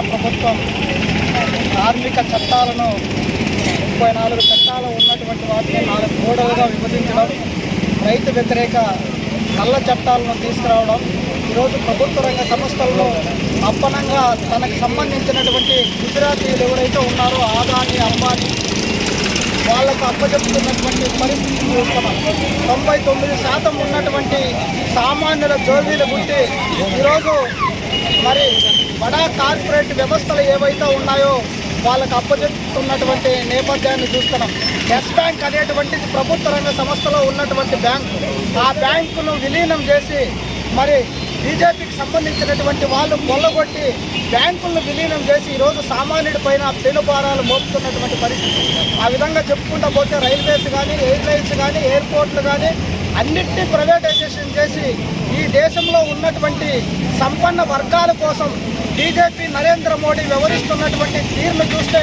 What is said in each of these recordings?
కేంద్ర ప్రభుత్వం కార్మిక చట్టాలను ముప్పై నాలుగు చట్టాలు ఉన్నటువంటి వాటిని నాలుగు మూడవగా విభజించడం రైతు వ్యతిరేక నల్ల చట్టాలను తీసుకురావడం ఈరోజు ప్రభుత్వ రంగ సంస్థల్లో అప్పనంగా తనకు సంబంధించినటువంటి గుజరాతీయులు ఎవరైతే ఉన్నారో ఆదాని అంబానీ వాళ్ళకు అప్పచెప్తున్నటువంటి పరిస్థితి చూస్తున్నాం. తొంభై తొమ్మిది శాతం ఉన్నటువంటి సామాన్యుల జోబీలు గుట్టి ఈరోజు మరి బడా కార్పొరేట్ వ్యవస్థలు ఏవైతే ఉన్నాయో వాళ్ళకు అప్పచెప్తున్నటువంటి నేపథ్యాన్ని చూస్తున్నాం. ఎస్ బ్యాంక్ అనేటువంటిది ప్రభుత్వ రంగ సంస్థలో ఉన్నటువంటి బ్యాంకు. ఆ బ్యాంకును విలీనం చేసి మరి బీజేపీకి సంబంధించినటువంటి వాళ్ళు కొల్లగొట్టి బ్యాంకులను విలీనం చేసి ఈరోజు సామాన్యుడి పైన పెనుభారాలు మోపుతున్నటువంటి పరిస్థితి. ఆ విధంగా చెప్పుకుంటా పోతే రైల్వేస్ కానీ ఎయిర్లైన్స్ కానీ ఎయిర్పోర్ట్లు కానీ అన్నింటినీ ప్రైవేటైజేషన్ చేసి దేశంలో ఉన్నటువంటి సంపన్న వర్గాల కోసం బీజేపీ నరేంద్ర మోడీ వ్యవహరిస్తున్నటువంటి తీరును చూస్తే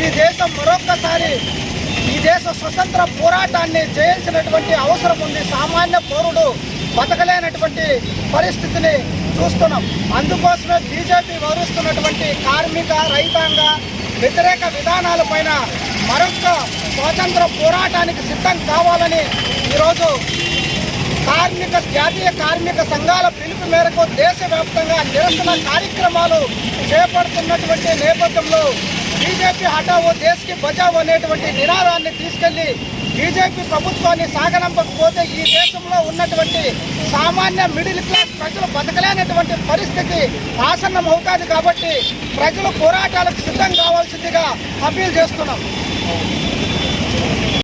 ఈ దేశం మరొక్కసారి ఈ దేశ స్వతంత్ర పోరాటాన్ని చేయాల్సినటువంటి అవసరం ఉంది. సామాన్య పౌరుడు బతకలేనటువంటి పరిస్థితిని చూస్తున్నాం. అందుకోసమే బీజేపీ వ్యవహరిస్తున్నటువంటి కార్మిక రైతాంగ వ్యతిరేక విధానాలపైన మరొక స్వాతంత్ర పోరాటానికి సిద్ధం కావాలని ఈరోజు కార్మిక జాతీయ కార్మిక సంఘాల పిలుపు మేరకు దేశవ్యాప్తంగా నిరసన కార్యక్రమాలు చేపడుతున్నటువంటి నేపథ్యంలో బీజేపీ హటావో దేశ్కి బచావో అనేటువంటి నినాదాన్ని తీసుకెళ్ళి బీజేపీ ప్రభుత్వాన్ని సాగనంపకపోతే ఈ దేశంలో ఉన్నటువంటి సామాన్య మిడిల్ క్లాస్ ప్రజలు బతకలేనటువంటి పరిస్థితి ఆసన్నం అవుతుంది కాబట్టి ప్రజలు పోరాటాలకు సిద్ధం కావాల్సిందిగా అప్పీల్ చేస్తున్నాం.